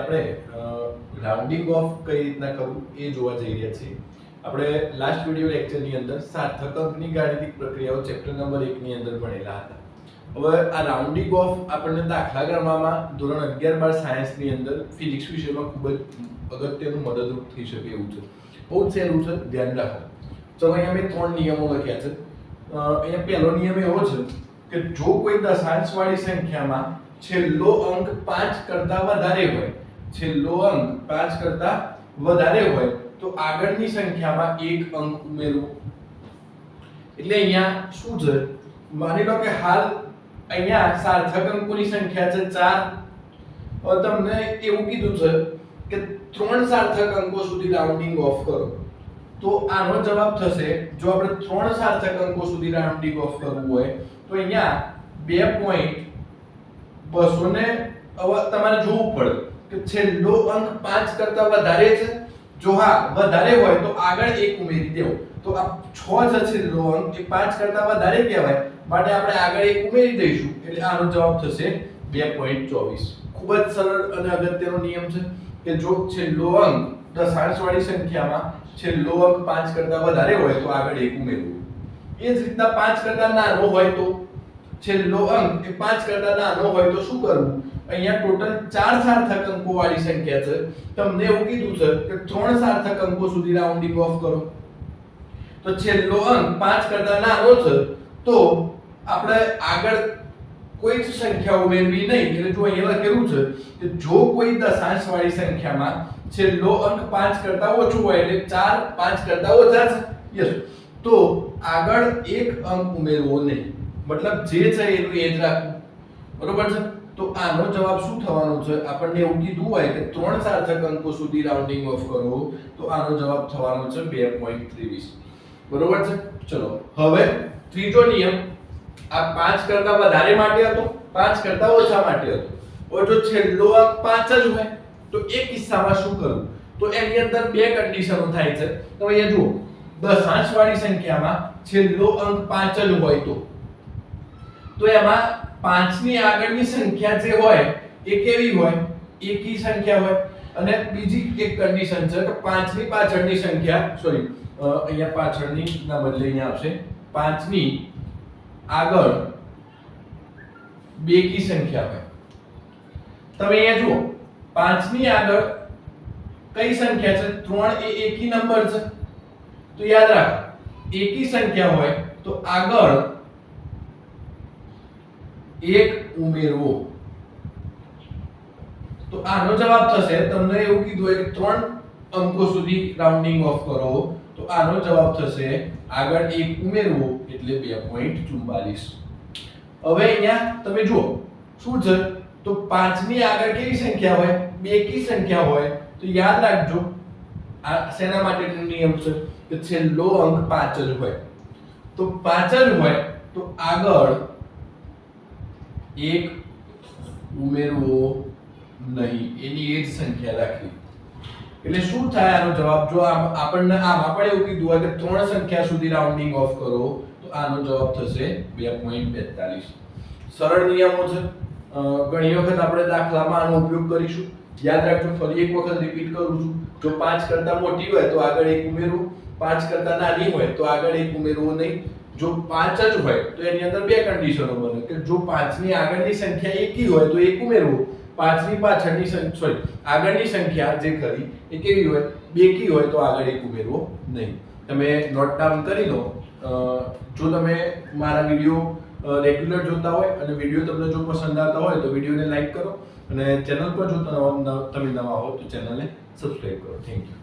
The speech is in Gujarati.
આપણે રાઉન્ડિંગ ઓફ કઈ રીતના કરવું એ જોવા જઈ રહ્યા છીએ. આપણે લાસ્ટ વિડિયો લેક્ચરની અંદર સાર્થક અંકની ગાણિતિક પ્રક્રિયાઓ ચેપ્ટર નંબર 1 ની અંદર ભણેલા હતા. હવે આ રાઉન્ડિંગ ઓફ આપણને દાખલા ગણવામાં ધોરણ 11 બાર સાયન્સની અંદર ફિઝિક્સ વિષયમાં ખૂબ જ અગત્યનું મદદરૂપ થઈ શકે એવું છે. બહુ જ સહેલું છે, ધ્યાન રાખો. તો અહીંયા મેં ત્રણ નિયમો લખ્યા છે. અહીંયા પહેલો નિયમ એવો છે કે જો કોઈ દશાંશવાળી સંખ્યામાં છેલ્લો અંક પાંચ કરતા વધારે હોય છેલ્લો અંક પાંચ કરતા વધારે હોય, તો આગળની સંખ્યામાં એક અંક ઉમેરવો. એટલે અહીંયા શું છે? માની લો કે હાલ અહીંયા સાર્થક અંકોની સંખ્યા છે ચાર. તમને એવું કીધું છે કે ત્રણ સાર્થક અંકો સુધી રાઉન્ડિંગ ઓફ કરો. તો આનો જવાબ થશે, જો આપણે ત્રણ સાર્થક અંકો સુધી રાઉન્ડિંગ ઓફ કરવું હોય, તો અહીંયા બે પોઈન્ટ બસો ને તમારે જોવું પડે. કે છેલ્લો અંક પાંચ કરતા વધારે છે. જો હા, વધારે હોય તો આગળ એક ઉમેરી દેવો. તો આ છ છે છેલ્લો અંક, એ પાંચ કરતા વધારે કહેવાય. માટે આપણે આગળ એક ઉમેરી દઈશું. એટલે આનો જવાબ થશે બે પોઈન્ટ ચોવીસ. ખૂબ જ સરળ અને અગત્યનો નિયમ છે કે જો છેલ્લો અંક દશાંશ વાળી સંખ્યામાં છેલ્લો અંક પાંચ કરતા વધારે હોય તો આગળ એક ઉમેરવું. એ જ રીતના પાંચ કરતા નાનો હોય તો છેલ્લો અંક એ પાંચ કરતા નાનો હોય તો શું કરવું? અહીંયા ટોટલ ચાર સાર્થક અંકો વાળી સંખ્યા છે. તમને એવું કીધું છે કે ત્રણ સાર્થક અંકો સુધી રાઉન્ડિંગ ઓફ કરો. તો છેલ્લો અંક પાંચ કરતા નાનો છે, તો આપણે આગળ કોઈ જ સંખ્યા ઉમેરવી નહીં. એટલે જો અહીંયા લખેલું છે કે જો કોઈ દશાંશ વાળી સંખ્યામાં છેલ્લો અંક પાંચ કરતા ઓછો હોય, એટલે ચાર પાંચ કરતા ઓછા છે. યસ તો આગળ એક અંક ઉમેરવો નહીં. મતલબ જે છે એનું એ જ રાખવું. બરોબર છે? તો આનો જવાબ શું થવાનો છે? આપણને એવું કીધું હોય કે ત્રણ સાર્થક અંકો સુધી રાઉન્ડિંગ ઓફ કરો, તો આનો જવાબ થવાનો છે બે પોઈન્ટ ત્રેવીસ. બરોબર છે? ચલો, હવે ત્રીજો નિયમ. આ પાંચ કરતા વધારે માટે હતો, પાંચ કરતા ઓછા માટે હતો. હવે જો છેલ્લો અંક પાંચ જ હોય, તો એ કિસ્સામાં શું કરવું તો એની અંદર બે કન્ડિશનો થાય છે. તો અહીંયા જુઓ દશાંશ વાળી સંખ્યામાં છેલ્લો અંક પાંચ જ હોય તો. તો એમાં પાંચની આગળની સંખ્યા જે હોય, એ કેવી હોય? એકી સંખ્યા હોય. અને બીજી એક કન્ડિશન છે કે પાંચની પાછળની સંખ્યા સોરી અહીંયા પાછળની ના બદલે અહીંયા આવશે. પાંચની આગળ બેકી સંખ્યા હોય. તમે અહીંયા જુઓ, પાંચની આગળ કઈ સંખ્યા છે? ત્રણ એ એકી નંબર છે. તો યાદ રાખ, એકી સંખ્યા હોય, તો આગળ એક ઉમેરવો. તો આનો જવાબ થશે, તમને એવું કીધું હોય કે ત્રણ અંકો સુધી રાઉન્ડિંગ ઓફ કરો. તો આનો જવાબ થશે, આગળ એક ઉમેરવો એટલે બે પોઈન્ટ ચુમ્બાલીસ હવે અહીંયા તમે જુઓ, શું છે? તો પાંચની આગળ કેવી સંખ્યા હોય? બે કી સંખ્યા હોય? તો યાદ રાખજો, આ શેના માટેનો નિયમ છે? કે છેલ્લો અંક પાંચ જ હોય. તો પાંચ જ હોય, તો આગળ એક ઉમેરવો નહીં. એની એ જ સંખ્યા રાખવી. એટલે શું થાય આનો જવાબ? જો આપણને આમ આપણે એવું કીધું હોય કે ત્રણ સંખ્યા સુધી રાઉન્ડિંગ ઓફ કરો, તો આનો જવાબ થશે બે પોઈન્ટ બેતાલીસ. સરળ નિયમો છે. ઘણી વખત આપણે દાખલામાં આનો ઉપયોગ કરીશું. યાદ રાખજો, ફરી એક વખત રિપીટ કરું છું. જો પાંચ કરતા મોટી હોય તો આગળ એક ઉમેરવું. પાંચ કરતા નાની હોય તો આગળ એક ઉમેરવું નહીં. જો પાંચ જ હોય, તો એની અંદર બે કન્ડિશનો બને. કે જો પાંચની આગળની સંખ્યા એકી હોય, તો એક ઉમેરવું. પાંચની પાછળની સોરી આગળની સંખ્યા જે ખરી, એ કેવી હોય? બેકી હોય, તો આગળ એક ઉમેરવો નહીં. તમે નોટ ડાઉન કરી લો. જો તમે મારા વીડિયો રેગ્યુલર જોતા હોય અને વીડિયો તમને જો પસંદ આવતા હોય, તો વિડીયોને લાઈક કરો અને ચેનલ પર જો તમે નવા હો, તો ચેનલને સબસ્ક્રાઈબ કરો. Thank you